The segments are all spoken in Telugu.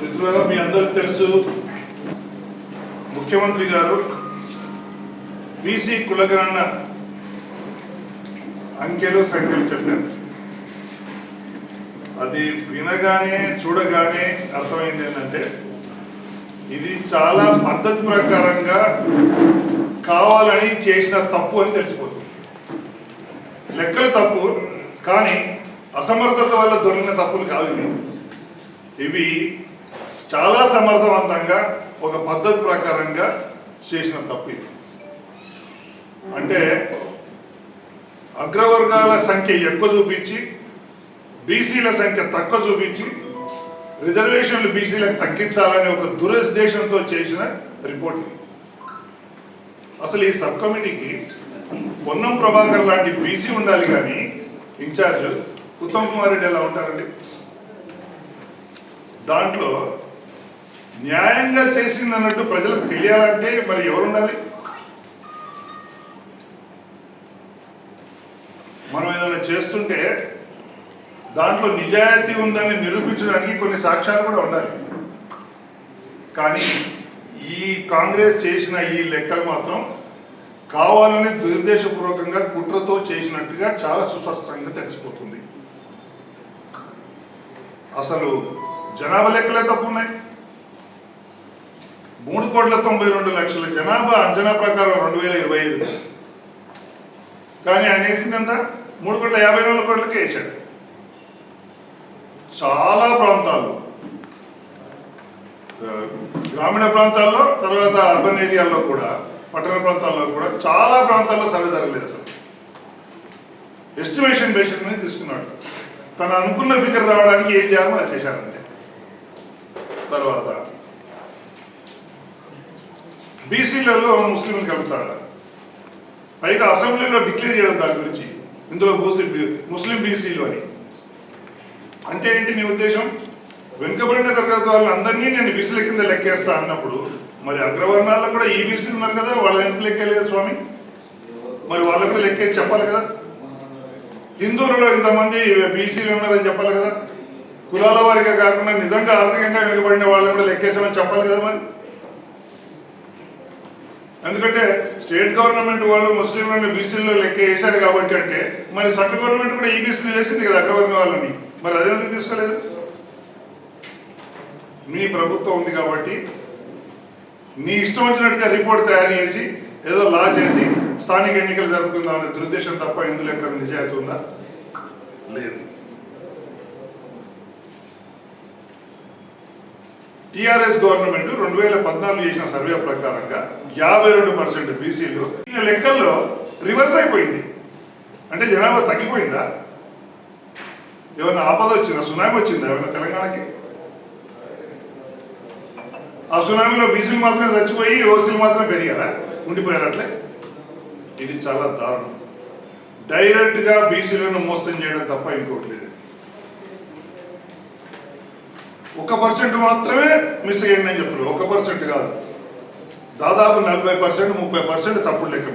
మిత్రులారా మీ అందరికి తెలుసు ముఖ్యమంత్రి గారు బీసీ కులగణన అంకెలు సంఖ్యలు చెప్పారు. అది వినగానే చూడగానే అర్థమైంది ఏంటంటే ఇది చాలా పద్ధతి ప్రకారంగా కావాలని చేసిన తప్పు అని తెలిసిపోతుంది. లెక్కలు తప్పు కానీ అసమర్థత వల్ల దొరికిన తప్పులు కావు ఇవి. ఇవి చాలా సమర్థవంతంగా ఒక పద్ధతి ప్రకారంగా చేసిన తప్పు ఇది. అంటే అగ్రవర్గాల సంఖ్య ఎక్కువ చూపించి బీసీల సంఖ్య తక్కువ చూపించి రిజర్వేషన్లు బీసీలకు తగ్గించాలనే ఒక దురుద్దేశంతో చేసిన రిపోర్ట్ అసలు ఈ సబ్ కమిటీకి పొన్నం ప్రభాకర్ లాంటి బీసీ ఉండాలి కానీ ఇన్ఛార్జ్ ఉత్తమ్ కుమార్ రెడ్డి ఎలా ఉంటారండి? దాంట్లో న్యాయంగా చేసింది అన్నట్టు ప్రజలకు తెలియాలంటే మరి ఎవరు ఉండాలి? మనం ఏదైనా చేస్తుంటే దాంట్లో నిజాయితీ ఉందని నిరూపించడానికి కొన్ని సాక్ష్యాలు కూడా ఉండాలి. కానీ ఈ కాంగ్రెస్ చేసిన ఈ లెక్కలు మాత్రం కావాలని దురుద్దేశపూర్వకంగా కుట్రతో చేసినట్టుగా చాలా సుస్పష్టంగా తెలిసిపోతుంది. అసలు జనాభా లెక్కలే తప్పు ఉన్నాయి మూడు కోట్ల తొంభై రెండు లక్షల జనాభా అంచనా ప్రకారం రెండు వేల ఇరవై ఐదు. కానీ ఆయన వేసింది ఎంత? మూడు కోట్ల యాభై నాలుగు కోట్లకి వేసాడు చాలా ప్రాంతాలు. గ్రామీణ ప్రాంతాల్లో తర్వాత అర్బన్ ఏరియాల్లో కూడా పట్టణ ప్రాంతాల్లో కూడా చాలా ప్రాంతాల్లో సర్వే జరగలేదు అసలు. ఎస్టిమేషన్ బేసిస్ మీద తీసుకున్నాడు. తను అనుకున్న ఫిగర్ రావడానికి ఏం చేయాలో అది చేశారంతే తర్వాత బీసీలలో ముస్లింలు కలుపుతాడు పైగా అసెంబ్లీలో డిక్లేర్ చేయడం దాని గురించి. ఇందులో ముస్లిం ముస్లిం బీసీలు అని. అంటే ఏంటి నీ ఉద్దేశం? వెనుకబడిన తరగతి వాళ్ళందరినీ నేను బీసీల కింద లెక్కేస్తా అన్నప్పుడు మరి అగ్రవర్ణాల్లో కూడా ఈబీసీలు ఉన్నారు కదా వాళ్ళ ఎందుకు లెక్కలేదు స్వామి? మరి వాళ్ళు కూడా లెక్కేసి చెప్పాలి కదా. హిందువులలో ఇంతమంది బీసీలు ఉన్నారని చెప్పాలి కదా. కులాల వారిగా కాకుండా నిజంగా ఆర్థికంగా వెనుకబడిన వాళ్ళని కూడా లెక్కేసామని చెప్పాలి కదా మరి. ఎందుకంటే స్టేట్ గవర్నమెంట్ వాళ్ళు ముస్లింలను బీసీలో లెక్క వేశారు కాబట్టి అంటే మరి సెంట్రల్ గవర్నమెంట్ కూడా ఈబీసీలు వేసింది కదా అగ్రవర్ణ వాళ్ళని. మరి అదెందుకు తీసుకోలేదు? మీ ప్రభుత్వం ఉంది కాబట్టి నీ ఇష్టం వచ్చినట్టుగా రిపోర్ట్ తయారు చేసి ఏదో లా చేసి స్థానిక ఎన్నికలు జరుపుకుందాం అనే దురుద్దేశం తప్ప ఇందులో ఎక్కడ నిజాయితీ ఉందా? లేదు. టిఆర్ఎస్ గవర్నమెంట్ రెండు వేల పద్నాలుగు చేసిన సర్వే ప్రకారంగా యాభై రెండు పర్సెంట్ బీసీలు ఈ లెక్కల్లో రివర్స్ అయిపోయింది. అంటే జనాభా తగ్గిపోయిందా? ఏమైనా ఆపద వచ్చిందా? సునామీ వచ్చిందా? ఏమైనా తెలంగాణకి? ఆ సునామీలో బీసీలు మాత్రమే చచ్చిపోయి ఓసీలు మాత్రం పెరిగారా? ఉండిపోయారు అట్లే? ఇది చాలా దారుణం. డైరెక్ట్గా బీసీలను మోసం చేయడం తప్ప ఇంకోటి లేదు. ఒక పర్సెంట్ మాత్రమే మిస్ అయ్యింది అని ఒక పర్సెంట్ కాదు. దాదాపు నలభై పర్సెంట్ ముప్పై పర్సెంట్ తప్పుడు లెక్క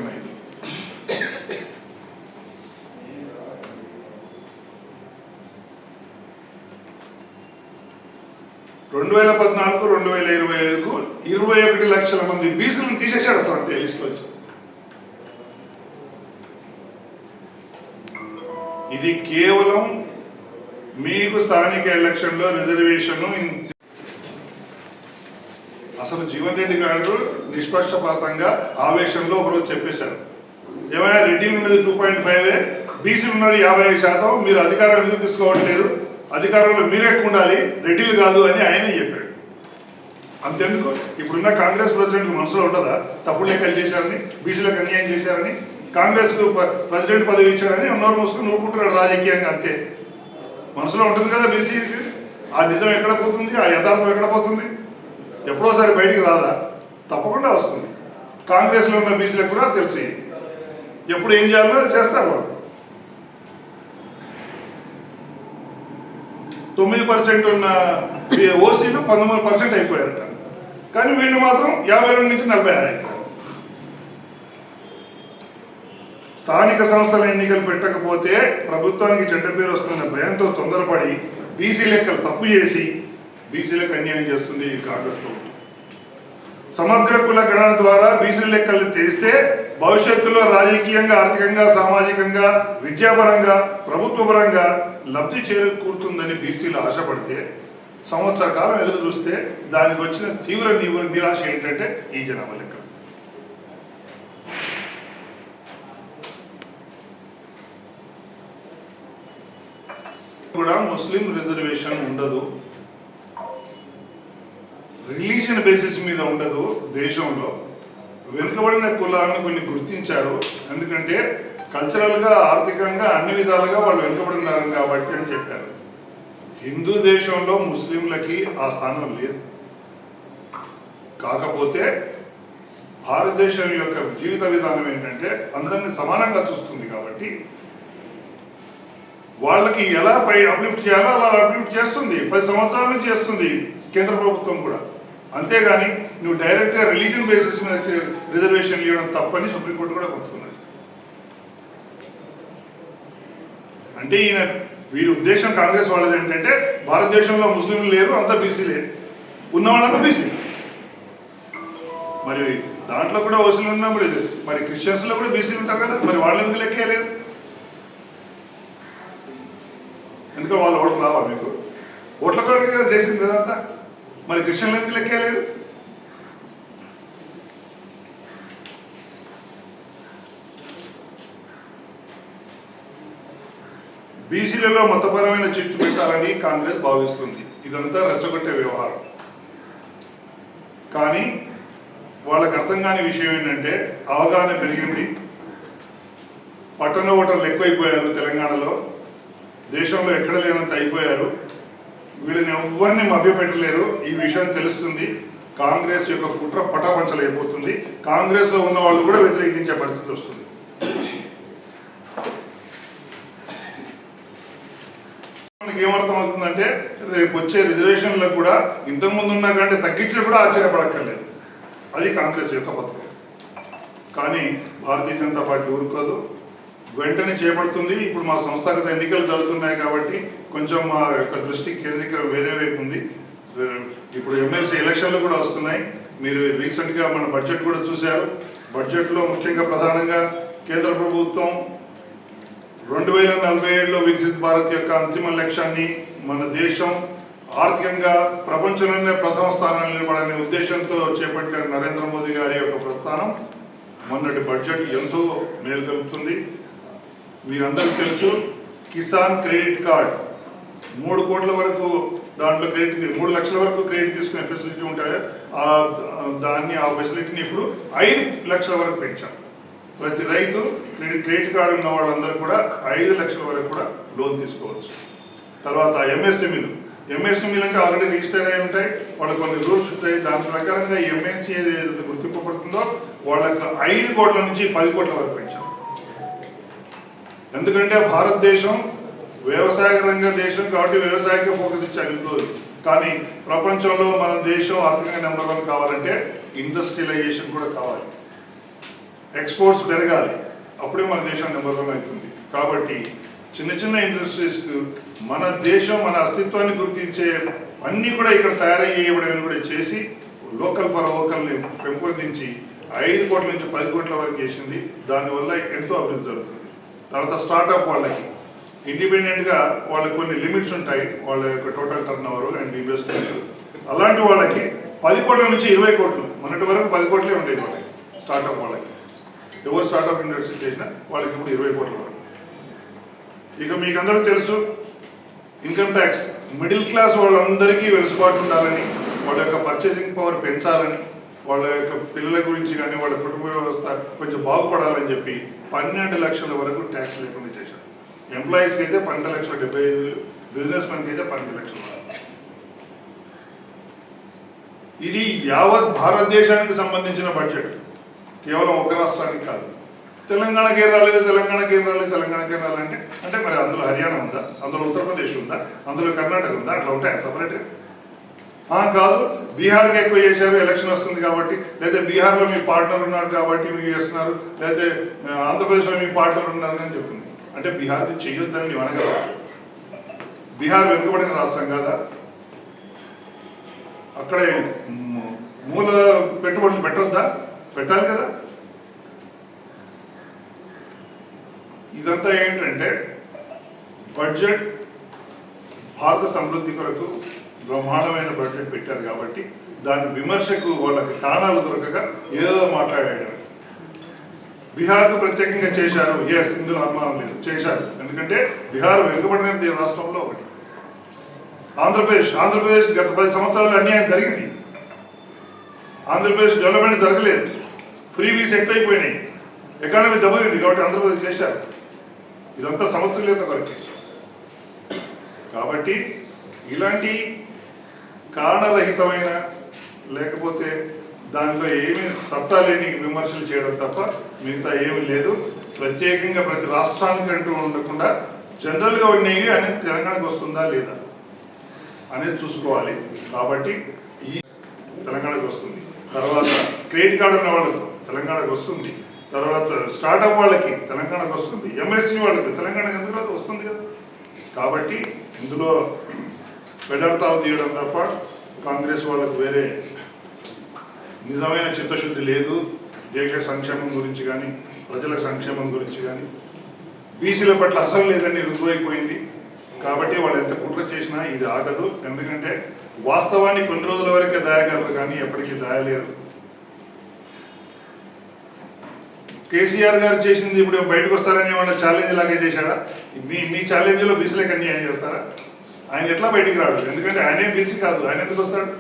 రెండు వేల పద్నాలుగు రెండు వేల ఇరవై ఐదుకు ఇరవై ఒకటి లక్షల మంది బీసీలను తీసేశాడు అసలు అంతే లిస్ట్లో వచ్చి. ఇది కేవలం మీకు స్థానిక ఎలక్షన్లో రిజర్వేషన్ అసలు జీవన్ రెడ్డి గారు నిష్పక్షపాతంగా ఆవేశంలో ఒకరోజు చెప్పేశారు. ఏమైనా రెడ్డి ఉన్నది టూ పాయింట్ ఫైవ్ బీసీ ఉన్నది యాభై ఐదు శాతం మీరు అధికారం ఎందుకు తీసుకోవట్లేదు? అధికారంలో మీరు ఉండాలి రెడ్డిలు కాదు అని ఆయనే చెప్పాడు. అంతెందుకు? ఇప్పుడున్న కాంగ్రెస్ ప్రెసిడెంట్ మనసులో ఉంటుందా? తప్పుడు లెక్కలు చేశారని బీసీలకు అన్యాయం చేశారని కాంగ్రెస్కు ప్రెసిడెంట్ పదవి ఇచ్చారని నోరు మూసుకుని నూరుకుంటున్నాడు రాజకీయంగా అంతే. మనసులో ఉంటుంది కదా బీసీకి ఆ నిజం ఎక్కడ పోతుంది? ఆ యథార్థం ఎక్కడ పోతుంది? ఎప్పుడోసారి బయటికి రాదా? తప్పకుండా వస్తుంది. కాంగ్రెస్లో ఉన్న బీసీలకు కూడా తెలిసి. ఎప్పుడు ఏం చేయాలో చేస్తారు వాళ్ళు. తొమ్మిది పర్సెంట్ ఉన్న ఓసీలు పంతొమ్మిది పర్సెంట్ అయిపోయారట. కానీ వీళ్ళు మాత్రం యాభై రెండు నుంచి నలభై ఆరు అయిపోయారు. స్థానిక సంస్థల ఎన్నికలు పెట్టకపోతే ప్రభుత్వానికి చెడ్డ పేరు వస్తున్న భయంతో తొందరపడి బీసీ లెక్కలు తప్పు చేసి బీసీలకు అన్యాయం చేస్తుంది ఈ కాంగ్రెస్ ప్రభుత్వం. సమగ్ర కుల గణన ద్వారా బీసీ లెక్కలు తెస్తే భవిష్యత్తులో రాజకీయంగా ఆర్థికంగా సామాజికంగా విద్యాపరంగా ప్రభుత్వపరంగా లబ్ధి చేకూరుతుందని బీసీలు ఆశపడితే సంవత్సర కాలం ఎదురు చూస్తే దానికి వచ్చిన తీవ్ర నిరాశ ఏంటంటే ఈ జనాభా లెక్క. కూడా ముస్లిం రిజర్వేషన్ ఉండదు. రిలీజియన్ బేసిస్ మీద ఉండదు దేశంలో. వెనుకబడిన కులాలను కొన్ని గుర్తించారు. ఎందుకంటే కల్చరల్గా ఆర్థికంగా అన్ని విధాలుగా వాళ్ళు వెనుకబడినారు కాబట్టి అని చెప్పారు. హిందూ దేశంలో ముస్లింలకి ఆ స్థానం లేదు. కాకపోతే భారతదేశం యొక్క జీవిత విధానం ఏంటంటే అందరిని సమానంగా చూస్తుంది కాబట్టి వాళ్ళకి ఎలా పై అప్లిఫ్ట్ చేయాలో అలా అప్లిఫ్ట్ చేస్తుంది. పది సంవత్సరాల నుంచి చేస్తుంది కేంద్ర ప్రభుత్వం కూడా. అంతేగాని నువ్వు డైరెక్ట్గా రిలీజియన్ బేసిస్ మీద రిజర్వేషన్ ఇవ్వడం తప్పని సుప్రీంకోర్టు కూడా కొట్టుకున్నారు అంటే ఈయన వీరి ఉద్దేశం కాంగ్రెస్ వాళ్ళది ఏంటంటే భారతదేశంలో ముస్లింలు లేరు అంతా బీసీ లేరు ఉన్న వాళ్ళంతా బీసీ మరి దాంట్లో కూడా ఓసీలు ఉన్నప్పుడు మరి క్రిస్టియన్స్లో కూడా బీసీలు ఉంటారు కదా మరి వాళ్ళు ఎందుకు లెక్కేయలేదు ఎందుకో వాళ్ళు ఓట్లు రావా మీకు? ఓట్ల కొరకు కదా చేసింది మరి క్రిస్టియన్లు ఎందుకు లెక్కేయలేదు చర్చిలలో మతపరమైన చర్చి పెట్టాలని కాంగ్రెస్ భావిస్తుంది. ఇదంతా రెచ్చగొట్టే వ్యవహారం. కానీ వాళ్ళకి అర్థం కాని విషయం ఏంటంటే అవగాహన పెరిగింది. పట్టణ ఓటర్లు ఎక్కువైపోయారు తెలంగాణలో. దేశంలో ఎక్కడ లేనంత అయిపోయారు. వీళ్ళని ఎవ్వరిని మభ్యపెట్టలేరు. ఈ విషయం తెలుస్తుంది. కాంగ్రెస్ యొక్క కుట్ర పటాపంచలైపోతుంది. కాంగ్రెస్లో ఉన్న వాళ్ళు కూడా వ్యతిరేకించే పరిస్థితి వస్తుంది. మీకు ఏమర్థం అవుతుందంటే రేపు వచ్చే రిజర్వేషన్లకు కూడా ఇంతకుముందు ఉన్న కంటే తగ్గించిన కూడా ఆశ్చర్యపడక్కర్లేదు. అది కాంగ్రెస్ యొక్క పథకం కానీ భారతీయ జనతా పార్టీ ఊరుకోదు. వెంటనే చేపడుతుంది. ఇప్పుడు మా సంస్థాగత ఎన్నికలు జరుగుతున్నాయి కాబట్టి కొంచెం మా యొక్క దృష్టి కేంద్రీకరణ వేరే వైపు ఉంది. ఇప్పుడు ఎమ్మెల్సీ ఎలక్షన్లు కూడా వస్తున్నాయి. మీరు రీసెంట్గా మన బడ్జెట్ కూడా చూశారు. బడ్జెట్లో ముఖ్యంగా ప్రధానంగా కేంద్ర ప్రభుత్వం రెండు వేల నలభై ఏడులో వికసిత్ భారత్ యొక్క అంతిమ లక్ష్యాన్ని మన దేశం ఆర్థికంగా ప్రపంచంలోనే ప్రథమ స్థానంలో నిలబడనే ఉద్దేశంతో చేపట్టిన నరేంద్ర మోదీ గారి యొక్క ప్రస్థానం మొన్నటి బడ్జెట్ ఎంతో మేలు కలుపుతుంది మీ అందరికీ తెలుసు కిసాన్ క్రెడిట్ కార్డ్. మూడు కోట్ల వరకు దాంట్లో క్రెడిట్ మూడు లక్షల వరకు క్రెడిట్ తీసుకునే ఫెసిలిటీ ఉంటాయి? ఆ దాన్ని ఆ ఫెసిలిటీని ఇప్పుడు ఐదు లక్షల వరకు పెంచాం. ప్రతి రైతు క్రెడిట్ క్రెడిట్ కార్డు ఉన్న వాళ్ళందరూ కూడా ఐదు లక్షల వరకు కూడా లోన్ తీసుకోవచ్చు. తర్వాత ఎంఎస్ఎంఈలు ఎంఎస్ఎంఈలు అంటే ఆల్రెడీ రిజిస్టర్ అయి ఉంటాయి. వాళ్ళకి కొన్ని రూల్స్ ఉంటాయి. దాని ప్రకారంగా ఎంఎన్సీ ఏదైతే గుర్తింపబడుతుందో వాళ్ళకి ఐదు కోట్ల నుంచి పది కోట్ల వరకు పెంచారు ఎందుకంటే భారతదేశం వ్యవసాయ రంగ దేశం కాబట్టి వ్యవసాయకే ఫోకస్ ఇచ్చారు ఇన్ని కానీ ప్రపంచంలో మన దేశం ఆర్థికంగా నెంబర్ వన్ కావాలంటే ఇండస్ట్రియలైజేషన్ కూడా కావాలి. ఎక్స్పోర్ట్స్ పెరగాలి. అప్పుడే మన దేశం నెంబర్ వన్ అవుతుంది కాబట్టి చిన్న చిన్న ఇండస్ట్రీస్కు మన దేశం మన అస్తిత్వాన్ని గుర్తించే అన్నీ కూడా ఇక్కడ తయారయ్యేయబడని కూడా చేసి లోకల్ ఫర్ లోకల్ని పెంపొందించి ఐదు కోట్ల నుంచి పది కోట్ల వరకు చేసింది. దానివల్ల ఎంతో అభివృద్ధి జరుగుతుంది. తర్వాత స్టార్టప్ వాళ్ళకి ఇండిపెండెంట్గా వాళ్ళకి కొన్ని లిమిట్స్ ఉంటాయి. వాళ్ళ యొక్క total turnover and investment. అలాంటి వాళ్ళకి పది కోట్ల నుంచి ఇరవై కోట్లు. మొన్నటి వరకు పది కోట్లే ఉండేవి వాళ్ళకి స్టార్టప్ వాళ్ళకి. ఎవరు స్టార్టప్ ఇండస్ట్రీ చేసినా వాళ్ళకి ఇప్పుడు ఇరవై కోట్ల వరకు. ఇక మీకు అందరూ తెలుసు ఇన్కమ్ ట్యాక్స్ మిడిల్ క్లాస్ వాళ్ళందరికీ వెలుసుబాటు ఉండాలని వాళ్ళ యొక్క పర్చేసింగ్ పవర్ పెంచాలని వాళ్ళ యొక్క పిల్లల గురించి కానీ వాళ్ళ కుటుంబ వ్యవస్థ కొంచెం బాగుపడాలని చెప్పి పన్నెండు లక్షల వరకు ట్యాక్స్ లేకుండా చేశారు. ఎంప్లాయీస్కి అయితే పన్నెండు లక్షల డెబ్బై ఐదు బిజినెస్ మెన్కి అయితే పన్నెండు లక్షల ఇది యావత్ భారతదేశానికి సంబంధించిన బడ్జెట్ కేవలం ఒక రాష్ట్రానికి కాదు. తెలంగాణకి ఏం రాలేదు తెలంగాణకి ఏం రాలేదు తెలంగాణకి ఏం రాలంటే అంటే మరి అందులో హర్యానా ఉందా? అందులో ఉత్తరప్రదేశ్ ఉందా? అందులో కర్ణాటక ఉందా? అట్లా ఉంటాయా సపరేట్గా ఆ, కాదు. బీహార్కి ఎక్కువ చేశారు ఎలక్షన్ వస్తుంది కాబట్టి లేదా బీహార్లో మీ పార్ట్నర్ ఉన్నారు కాబట్టి మీరు చేస్తున్నారు లేదా ఆంధ్రప్రదేశ్లో మీ పార్ట్నర్ ఉన్నారు అని చెప్తుంది. అంటే బీహార్ చేయొద్దని నేను అనగలరా బీహార్ వెనుకబడిన రాష్ట్రం కాదా? అక్కడే మూల పెట్టుబడులు పెట్టొద్దా? పెట్టాలి కదా? ఇదంతా ఏంటంటే బడ్జెట్ భారత సమృద్ధి కొరకు బ్రహ్మాండమైన బడ్జెట్ పెట్టారు కాబట్టి దాని విమర్శకు వాళ్ళకి కారణాలు దొరకక ఏదో మాట్లాడాడు బీహార్కు ప్రత్యేకంగా చేశారు. ఎస్ ఇందులో అనుమానం లేదు. చేశారు. ఎందుకంటే బీహార్ వెనుకబడిన రాష్ట్రంలో ఒకటి. ఆంధ్రప్రదేశ్. ఆంధ్రప్రదేశ్ గత పది సంవత్సరాలు అన్యాయం జరిగింది. ఆంధ్రప్రదేశ్ డెవలప్మెంట్ జరగలేదు. ఫ్రీ వీస్ ఎక్కువైపోయినాయి ఎకానమీ దెబ్బతింది కాబట్టి ఆంధ్రప్రదేశ్ చేశారు. ఇదంతా సమతుల్యత కొరకే. కాబట్టి ఇలాంటి కారణరహితమైన లేకపోతే దానిలో ఏమీ సత్తా లేని విమర్శలు చేయడం తప్ప మిగతా ఏమీ లేదు. ప్రత్యేకంగా ప్రతి రాష్ట్రానికి అంటూ ఉండకుండా జనరల్గా ఉండేవి అనేది తెలంగాణకు వస్తుందా లేదా అనేది చూసుకోవాలి. కాబట్టి ఈ తెలంగాణకు వస్తుంది. తర్వాత క్రెడిట్ కార్డు ఉన్న వాళ్ళకు తెలంగాణకు వస్తుంది. తర్వాత స్టార్ట్అప్ వాళ్ళకి తెలంగాణకు వస్తుంది. ఎంఎస్సి వాళ్ళకి తెలంగాణకు ఎందుకు రాదు? వస్తుంది కదా. కాబట్టి ఇందులో పెడర్తావు తీయడం తప్ప కాంగ్రెస్ వాళ్ళకు వేరే నిజమైన చిత్తశుద్ధి లేదు. దేశ సంక్షేమం గురించి కానీ ప్రజల సంక్షేమం గురించి కానీ. బీసీల పట్ల అసలు లేదని రుజువైపోయింది కాబట్టి వాళ్ళు ఎంత కుట్ర చేసినా ఇది ఆగదు. ఎందుకంటే వాస్తవాన్ని కొన్ని రోజుల వరకే దాయగలరు కానీ ఎప్పటికీ దాయలేరు. కేసీఆర్ గారు చేసింది ఇప్పుడు బయటకు వస్తారని ఏమన్నా ఛాలెంజ్ లాగే చేశాడా? మీ మీ ఛాలెంజ్లో బీసీలకు అన్యాయం చేస్తారా? ఆయన ఎట్లా బయటికి రాడు? ఎందుకంటే ఆయనే బీసీ కాదు. ఆయన ఎందుకు వస్తాడు?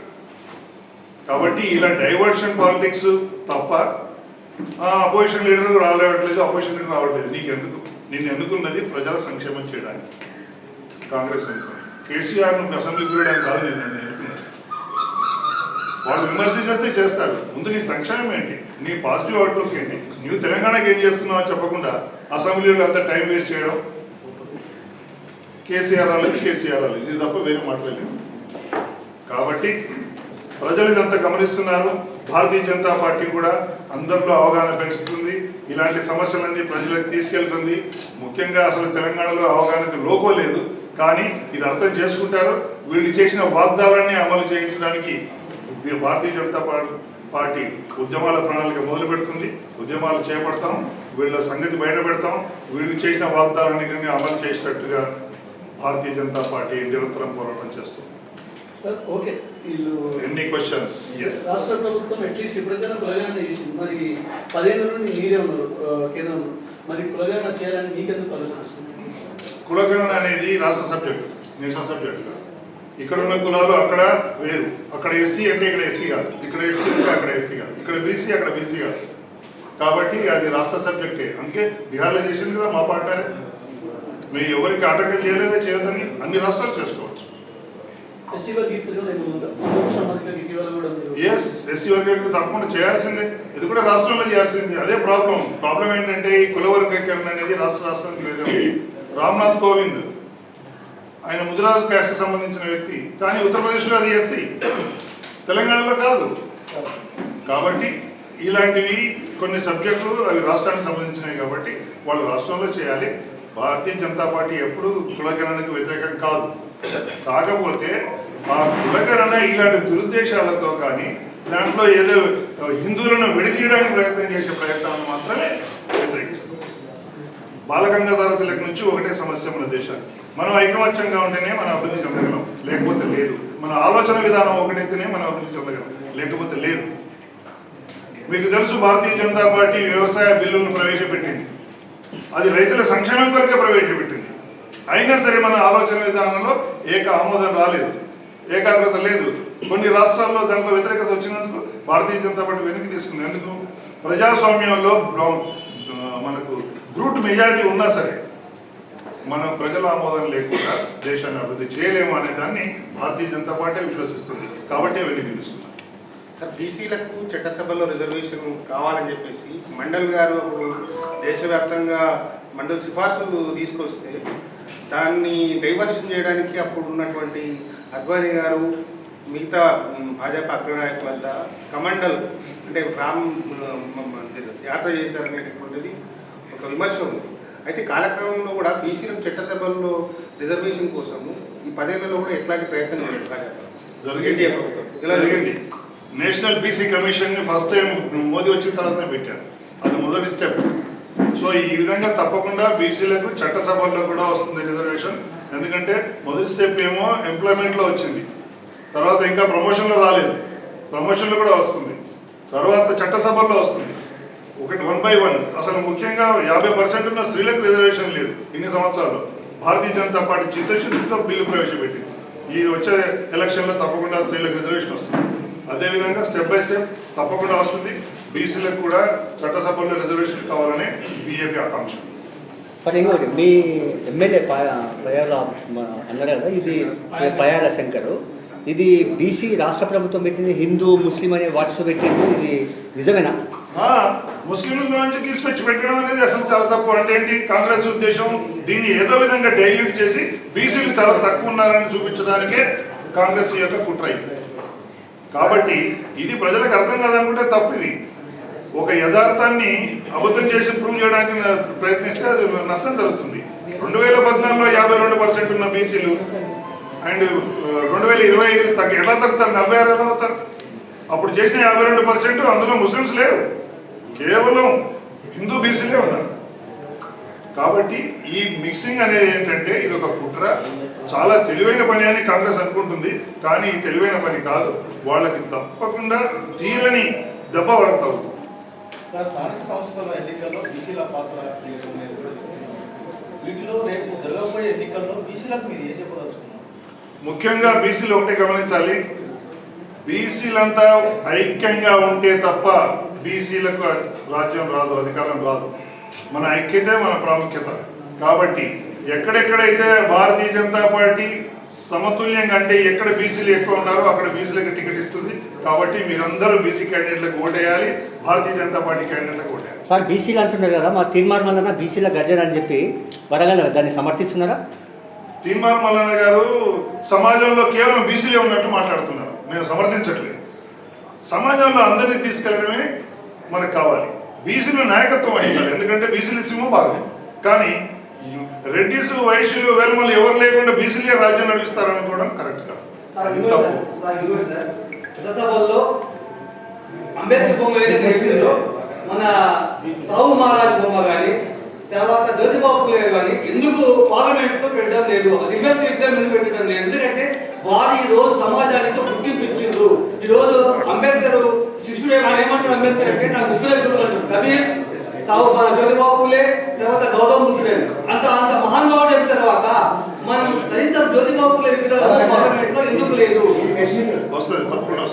కాబట్టి ఇలా డైవర్షన్ పాలిటిక్స్ తప్ప అపోజిషన్ లీడర్ రాలేవట్లేదు అపోజిషన్ లీడర్ రావట్లేదు. నీకు ఎందుకు నిన్ను ఎన్నుకున్నది ప్రజల సంక్షేమం చేయడానికి? కాంగ్రెస్ ఎన్నుకున్నది కేసీఆర్ నువ్వు అసెంబ్లీ కాదు నేను నేను వాళ్ళు విమర్శ చేస్తే చేస్తారు. ముందు నీ సంక్షేమం ఏంటి? నీ పాజిటివ్ అవుట్లుక్ ఏంటి? నువ్వు తెలంగాణకి ఏం చేస్తున్నావో చెప్పకుండా అసెంబ్లీలో అంత టైం వేస్ట్ చేయడం? కేసీఆర్ అనేది కేసీఆర్ రాలేదు ఇది తప్ప వేరే మాట్లాడలేదు కాబట్టి ప్రజలు ఇదంతా గమనిస్తున్నారు. భారతీయ జనతా పార్టీ కూడా అందరిలో అవగాహన పెంచుతుంది. ఇలాంటి సమస్యలన్నీ ప్రజలకు తీసుకెళ్తుంది. ముఖ్యంగా అసలు తెలంగాణలో అవగాహనకు లోకో లేదు. కానీ ఇది అర్థం చేసుకుంటారు. వీళ్ళు చేసిన వాగ్దానాన్ని అమలు చేయించడానికి ఈ భారతీయ జనతా పార్టీ ఉద్యమాల ప్రణాళిక మొదలు పెడుతుంది. ఉద్యమాలు చేపడతాం. వీళ్ళ సంగతి బయట పెడతాం. వీళ్ళు చేసిన వాగ్దానాన్ని అమలు చేసినట్టుగా భారతీయ జనతా పార్టీ నిరంతరం పోరాటం చేస్తుంది. Sir okay. వీళ్ళు ఎన్ని క్వశ్చన్స్ రాష్ట్ర ప్రభుత్వం అట్లీస్ట్ ఇప్పటికైనా కులగణన చేసింది మరి పదిహేను నుండి మీరే ఉన్నారు కేంద్రంలో. మరి కులగణన చేయాలని మీకెందుకు ఆలోచన వస్తుంది? కులగణన అనేది రాష్ట్ర సబ్జెక్ట్ నేషనల్ సబ్జెక్ట్ ఇక్కడ ఉన్న కులాలు అక్కడ వేరు. అక్కడ ఎస్సీ అంటే ఇక్కడ ఎస్సీ కాదు. ఇక్కడ ఎస్సీ అంటే అక్కడ ఎస్సీ కాదు. ఇక్కడ బీసీ అక్కడ బీసీ కాదు. కాబట్టి అది రాష్ట్ర సబ్జెక్టే. అందుకే బీహార్లో చేసింది కదా మా పార్టీ మీరు ఎవరికి ఆటంకం చేయలేదే చేయొద్దని అన్ని రాష్ట్రాలు చేసుకోవచ్చు. ఎస్సీ ఎస్ వర్గీకరణ తప్పకుండా చేయాల్సిందే. ఇది కూడా రాష్ట్రంలో చేయాల్సిందే. అదే ప్రాబ్లం ప్రాబ్లం ఏంటంటే ఈ కుల వర్గీకరణ అనేది రాష్ట్ర రాష్ట్రానికి వేరే. రామ్నాథ్ కోవింద్ ఆయన ముదిరాజు క్యాస్ట్ సంబంధించిన వ్యక్తి. కానీ ఉత్తరప్రదేశ్లో అది ఎస్సీ. తెలంగాణలో కాదు. కాబట్టి ఇలాంటివి కొన్ని సబ్జెక్టులు అవి రాష్ట్రానికి సంబంధించినవి కాబట్టి వాళ్ళు రాష్ట్రంలో చేయాలి. భారతీయ జనతా పార్టీ ఎప్పుడు కులగణనకు వ్యతిరేకం కాదు. కాకపోతే ఆ కులగణన ఇలాంటి దురుద్దేశాలతో కానీ దాంట్లో ఏదో హిందువులను విడదీయడానికి ప్రయత్నం చేసే ప్రయత్నాలను మాత్రమే వ్యతిరేకిస్తుంది. బాలగంగాధర తిలక్ నుంచి ఒకటే సమస్య మన దేశానికి. మనం ఐకమత్యంగా ఉంటేనే మనం అభివృద్ధి చెందగలం. లేకపోతే లేదు. మన ఆలోచన విధానం ఒకటైతేనే మనం అభివృద్ధి చెందగలం. లేకపోతే లేదు. మీకు తెలుసు భారతీయ జనతా పార్టీ వ్యవసాయ బిల్లులను ప్రవేశపెట్టింది. అది రైతుల సంక్షేమం కొరకే ప్రవేశపెట్టింది. అయినా సరే మన ఆలోచన విధానంలో ఏక ఆమోదం రాలేదు. ఏకాగ్రత లేదు. కొన్ని రాష్ట్రాల్లో దాంట్లో వ్యతిరేకత వచ్చినందుకు భారతీయ జనతా పార్టీ వెనక్కి తీసుకుంది. ఎందుకు? ప్రజాస్వామ్యంలో మనకు బ్రూట్ మెజారిటీ ఉన్నా సరే. మనం ప్రజల ఆమోదం లేకుండా దేశాన్ని అభివృద్ధి చేయలేము అనే దాన్ని భారతీయ జనతా పార్టీ విశ్వసిస్తుంది. కాబట్టి వెళ్ళి తీసుకున్నాం బీసీలకు చట్టసభలో రిజర్వేషన్ కావాలని చెప్పేసి మండల్ గారు అప్పుడు దేశవ్యాప్తంగా మండల్ సిఫార్సులు తీసుకొస్తే దాన్ని డైవర్షన్ చేయడానికి అప్పుడు ఉన్నటువంటి అద్వానీ గారు మిగతా భాజపా అగ్రనాయకులంతా కమండల్ అంటే రామ్ యాత్ర చేశారనేటువంటిది ఒక విమర్శ ఉంది. అయితే కాలక్రమంలో కూడా బీసీలకు చట్టసభల్లో రిజర్వేషన్ కోసము ఈ పదేళ్ళలో కూడా ఎట్లాంటి ప్రయత్నం జరిగింది. జరిగింది? నేషనల్ బీసీ కమిషన్ని ఫస్ట్ టైం మోదీ వచ్చిన తర్వాతనే పెట్టారు. అది మొదటి స్టెప్. సో ఈ విధంగా తప్పకుండా బీసీలకు చట్టసభల్లో కూడా వస్తుంది రిజర్వేషన్. ఎందుకంటే మొదటి స్టెప్ ఏమో ఎంప్లాయ్మెంట్లో వచ్చింది. తర్వాత ఇంకా ప్రమోషన్లో రాలేదు. ప్రమోషన్లో కూడా వస్తుంది. తర్వాత చట్టసభల్లో వస్తుంది. ఒకటి వన్ బై వన్. అసలు ముఖ్యంగా యాభై పర్సెంట్ ఉన్న స్త్రీలకు రిజర్వేషన్ లేదు ఇన్ని సంవత్సరాలు భారతీయ జనతా పార్టీ చిత్తశుద్ధితో బిల్లు ప్రవేశపెట్టింది. ఈ వచ్చే ఎలక్షన్లో తప్పకుండా స్త్రీలకు రిజర్వేషన్ వస్తుంది. అదేవిధంగా స్టెప్ బై స్టెప్ తప్పకుండా వస్తుంది. బీసీలకు కూడా చట్టసభల్లో రిజర్వేషన్ కావాలనే బీజేపీ ఆకాంక్ష. సార్ ఇంకోటి మీ ఎమ్మెల్యే పయాల అన్నారు కదా ఇది పయాల శంకర్. ఇది బీసీ రాష్ట్ర ప్రభుత్వం పెట్టింది హిందూ ముస్లిం అనే వాట్స్ పెట్టింది. ఇది నిజమేనా? ముస్లింల నుంచి తీసుకొచ్చి పెట్టడం అనేది అసలు చాలా తక్కువ అంటే ఏంటి? కాంగ్రెస్ ఉద్దేశం దీన్ని ఏదో విధంగా డైల్యూట్ చేసి బీసీలు చాలా తక్కువ ఉన్నారని చూపించడానికే కాంగ్రెస్ యొక్క కుట్ర కాబట్టి ఇది ప్రజలకు అర్థం కాదనుకుంటే తప్పు ఇది. ఒక యథార్థాన్ని అబద్ధం చేసి ప్రూవ్ చేయడానికి ప్రయత్నిస్తే అది నష్టం జరుగుతుంది. రెండు వేల పద్నాలుగులో యాభై రెండు పర్సెంట్ ఉన్న బీసీలు అండ్ రెండు వేల ఇరవై ఐదు తగ్గ ఎలా తగ్గుతారు? నలభై ఆరు ఎలా అవుతారు అప్పుడు చేసిన యాభై రెండు పర్సెంట్ అందులో ముస్లిమ్స్ లేరు. కేవలం హిందూ బీసీలే ఉన్నారు. కాబట్టి ఈ మిక్సింగ్ అనేది ఏంటంటే ఇది ఒక కుట్ర. చాలా తెలివైన పని అని కాంగ్రెస్ అనుకుంటుంది కానీ తెలివైన పని కాదు. వాళ్ళకి తప్పకుండా తీరని దెబ్బ వాళ్ళకి తగ్గుతుంది స్థానిక సంస్థల ఎన్నికల్లో బీసీల పాత్ర. వీటిలో రేపు జరగబోయే ఎన్నికల్లో బీసీలకు మీరు ఏం చెప్పదలుచుకున్నారు? ముఖ్యంగా బీసీలు ఒకటే గమనించాలి. బీసీలంతా ఐక్యంగా ఉంటే తప్ప బీసీలకు రాజ్యం రాదు అధికారం రాదు. మన ఐక్యతే మన ప్రాముఖ్యత. కాబట్టి ఎక్కడెక్కడైతే భారతీయ జనతా పార్టీ సమతుల్యంగా అంటే ఎక్కడ బీసీలు ఎక్కువ ఉన్నారో అక్కడ బీసీలకు టికెట్ ఇస్తుంది. కాబట్టి మీరందరూ బీసీ క్యాండిడేట్లకు ఓటేయాలి భారతీయ జనతా పార్టీ క్యాండిడేట్లకు ఓటేయాలి. సార్ బీసీలు అంటున్నారు కదా మా తీర్మానం వలన బీసీల గర్జన అని చెప్పి వరగల దాన్ని సమర్థిస్తున్నారా? తీన్మార్ మల్లన్న గారు సమాజంలో కేవలం బీసీలే ఉన్నట్టు మాట్లాడుతున్నారు. మేము సమర్థించట్లేదు. సమాజంలో అందరినీ తీసుకెళ్ళడమే మనకు కావాలి. బీసీలు నాయకత్వం వహించాలి. ఎందుకంటే బీసీలు సింహం భాగం కానీ రెడ్డిస్ వైశ్యులు వేలమలు ఎవరు లేకుండా బీసీలే రాజ్యం నడిపిస్తారనుకోవడం కరెక్ట్ కాదు. అంబేద్కర్ బొమ్మ మన సాహు మహారాజ్ బొమ్మ కానీ తర్వాత జ్యోతిబాబు పూలే కానీ ఎందుకు పార్లమెంట్లో పెట్టడం లేదు? నిమ్మతి విగ్రహం ఎందుకు పెట్టడం లేదు. ఎందుకంటే వారు ఈ రోజు సమాజానికి గుర్తింపు ఇచ్చిండ్రు. ఈ రోజు అంబేద్కర్ శిష్యుడు ఆయన ఏమంటాడు అంబేద్కర్ అంటే నాకు విశ్వ గురువు అంటాడు కబీర్ సాహు జ్యోతిబాబు పూలే తర్వాత గౌతమ్ బుద్ధుడే అంత అంత మహానుభావుడు చెప్పిన తర్వాత మనం కనీసం జ్యోతిబాబు పూలే విగ్రహం ఎందుకు లేదు? వస్తుంది తప్పకుండా